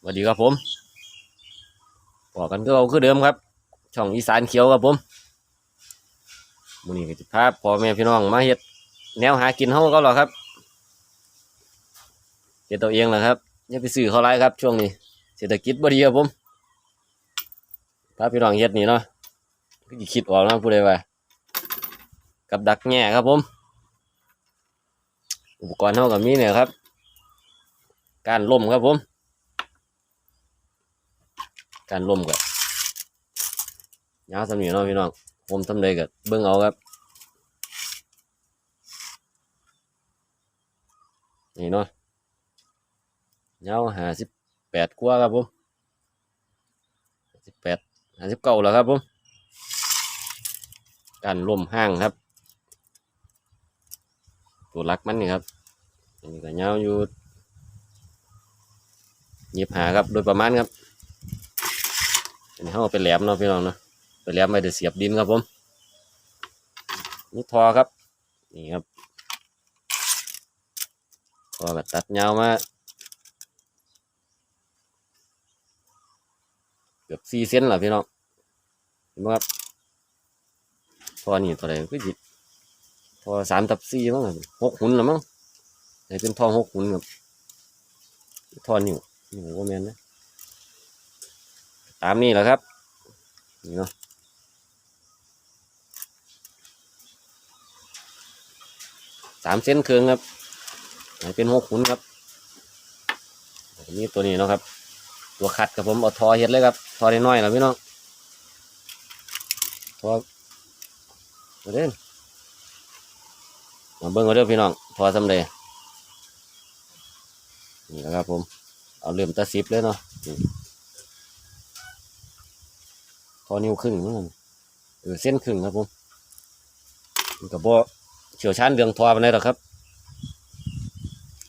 สวัสดีครับผมบอกกันก็เอาคือเดิมครับ ช่องอีสานเขียวครับผมมื้อนี้ก็จะพาพ่อแม่พี่น้องมาเฮ็ดแนวหากินเฮาก็หรอครับเฮ็ดตัวเองแหละครับอย่าไปซื้อเขาไรครับ ช่วงนี้ เศรษฐกิจบ่ดีครับผมพาพี่น้องเฮ็ดนี่เนาะก็สิคิดออกนะผู้ใดว่ากับดักแง่ครับผม อุปกรณ์เท่ากับมีเนี่ยครับ การล่มครับผม การล่มกับยาวสำนีเนาะพี่น้องผมทำเลยกับเบิ้องเอาครับ นี่เนาะยาวห้าสิบแปดกว่าครับผมสิบแปดห้าสิบเก้าแล้วครับผม การล่มห้างครับ ตัวรักมันนี่ครับ อันนี้ก็ยาวอยู่ยีบหาครับโดยประมาณครับ อันนี้เขาเอาไปแหลมเนาะพี่น้องเนาะไปแหลมไปเดี๋ยวเสียบดินครับผมนี่ทอครับ นี่ครับทอก็ตัดยาวมาเกือบสี่เซนแล้วพี่น้องเห็นไหมครับทอนี่ตัวไหนก็จิตทอสามตับสี่มั้งหกหุ่นแล้วมั้งไหนเป็นทองหกหุ่นครับทอนิ้วนิ้วว่าแมนนะ ตามนี้แหละครับนี่เนาะสามเส้นครึ่งครับไหนเป็นหกหุ่นครับนี่ตัวนี้เนาะครับ ตัวขัดกับผมเอาทอเฮ็ดเลยครับทอได้น้อยแล้วพี่น้องทอมาเด้นมาเบิ้งเอาเด้อพี่น้องทอสำเร็จนี่แหละครับผม เอาเริ่มตะซิบเลยเนาะ นี่พอนิ้วครึ่งเหมือนกันเออเส้นครึ่งครับผมกับบ่เฉียวชาญเรื่องทอไปเลยหรอกครับ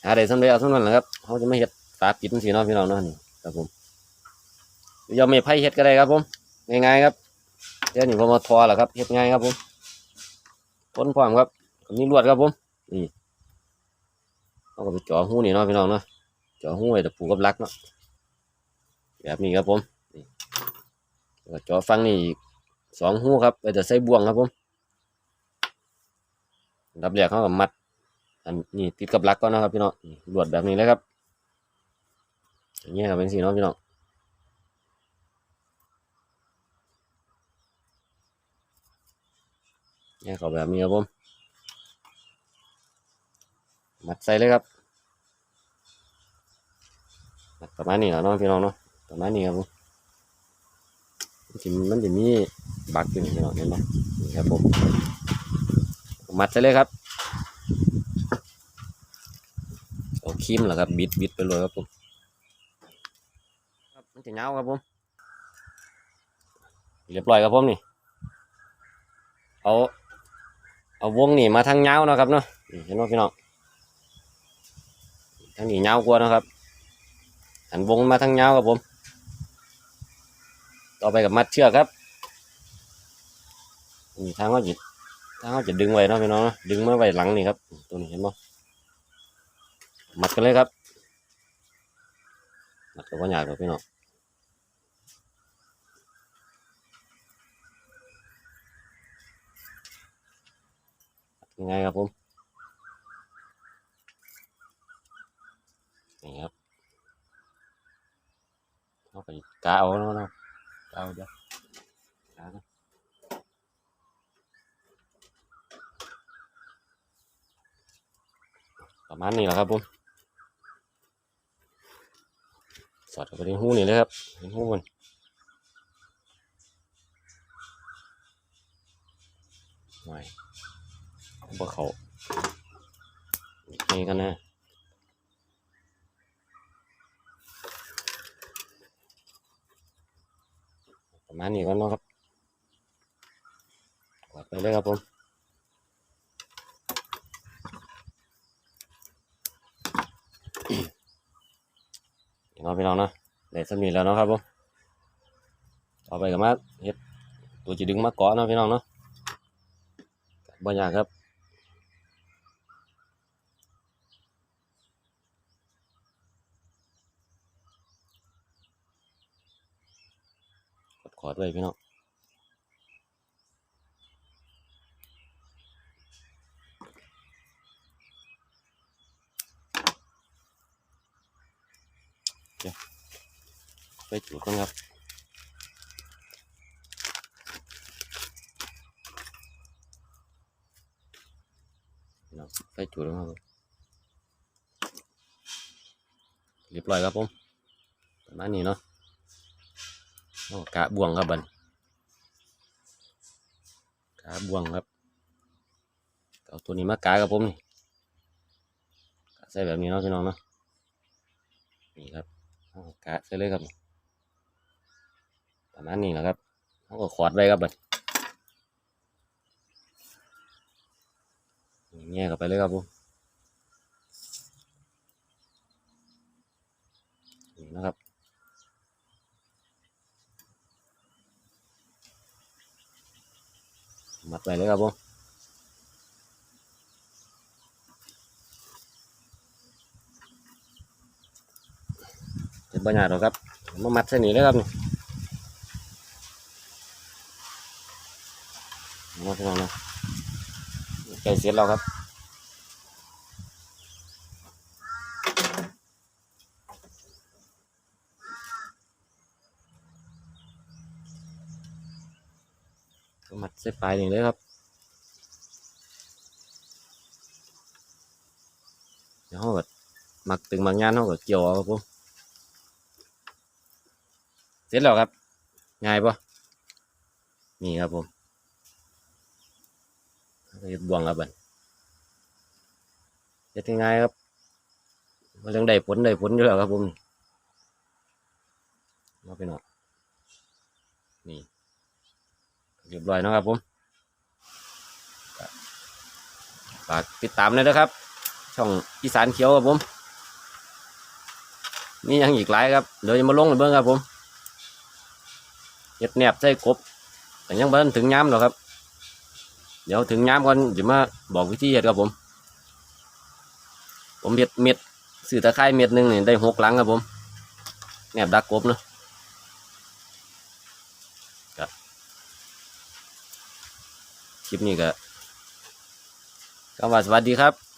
หาได้สำเร็จเอาเท่านั้นแหละครับเขาจะไม่เห็ดตาปิดสีเนาะพี่น้องเนาะนี่ครับผมยอมไม่ไพ่เห็ดก็ได้ครับผมง่ายๆครับเดี๋ยวนี้ผมมาทอแหละครับเห็ดง่ายครับผมพ้นความครับมีลวดครับผมนี่เอาก็ไปจ่อหูนี่เนาะพี่น้องเนาะจาะหูไว้แต่ผูกกับลักเนาะแบบนี้ครับผมนี่ จาะฟังนี่สองหูครับไว้แต่ใส่บ่วงครับผมดับแรกเขากับมัด อันนี้ติดกับลักก่อนนะครับพี่น้องนี่ลวดแบบนี้เลยครับอย่างเงี้ยครับเป็นสีเนาะพี่น้องเนี่ยเขาแบบนี้ครับผมมัดใส่เลยครับประมาณนี้แหละเนาะพี่น้องเนาะประมาณนี้ครับผม มันจะมันจะมีบักอยู่นี่พี่น้องเห็นไหมนี่ครับผมมัดใส่เลยครับเอาครีมเหรอครับบิดบิดไปเลยครับผมครับมันจะเงาครับผมเรียบร้อยครับผมนี่เอาเอาวงนี่มาทางเงาเนาะครับเนาะนี่เห็นไหมพี่น้องทางนี้เงากว่าเนาะครับหันวงมาทางยาวครับผม ต่อไปกับมัดเชือกครับนี่ทางเขาจิทางเขาจะดึงไว้เนาะพี่น้องดึงมาไว้หลังนี่ครับ ตัวนี้เห็นไหมมัดกันเลยครับ มัดกับว่าหยาบครับพี่น้องยังไงครับผมนี่ครับเอาไปกาเอาเนาะ เอาเดี๋ยวกาเนาะประมาณนี้แหละครับผมสอดไปในหูนี่เลยครับในหูมันไม่บ่เขานี่กันนะ ประ มาหนีก่อนเนาะครับกดไปเลยครับผมพี่น้องพี่น้องเนาะได้สำนีแล้วเนาะครับผมต่อไปกับมาเฮ็ดตัวจีดึงมาเกาะเนาะพี่น้องเนาะบ่ยากครับ ขอดไว้พี่น้องไปจุดก่อนครับไฟจุดแล้วครับเรียบร้อยครับผมประมาณนี้เนาะ กะบวงครับบันกะบวงครับเอาตัวนี้มากะครับผมนี่กะใส่แบบนี้เนาะพี่น้องเนาะนี่ครับกะใส่เลยครับประมาณนี้แหละครับเขาก็ขวดไว้ครับบันแง่เข้าไปเลยครับผมนี่นะครับ มักไปเลยครับผมจะบปัญญากหรอครับมามัดเส้นนี้เลยครับนี่มาพี่น้องนะใกล้เสร็จแล้วครับ มัดเส้นปลายนี่งเลยครับ เดี๋ยวเขาก็มักตึงบางงานเขาก็เกี่ยวครับผมเสร็จแล้วครับ ง่ายปะนี่ครับผมเฮ็ดบวงครับบันเฮ็ดง่ายครับมันยังได้ผลได้ผลอยู่แล้วครับผมมาไปหน่อยนี่ เรียบร้อยนะครับผมฝากติดตามเลยนะครับ ช่องอีสานเขียวครับผมมีหยังอีกหลายครับเดี๋ยวจะมาลงเบิ่งครับผมเห็ดแหนบใส่กบแต่ยังบ่ทันถึงย้ำหรอกครับ เดี๋ยวถึงย้ำก่อนจะมาบอกวิธีเห็ดครับผม ผมเห็ดเม็ดสื่อตะไคร้เม็ดหนึ่งนี่ได้หกหลังครับผมแหนบดักกบเนาะ คลิปนี้ก็ก็ว่าสวัสดีครับ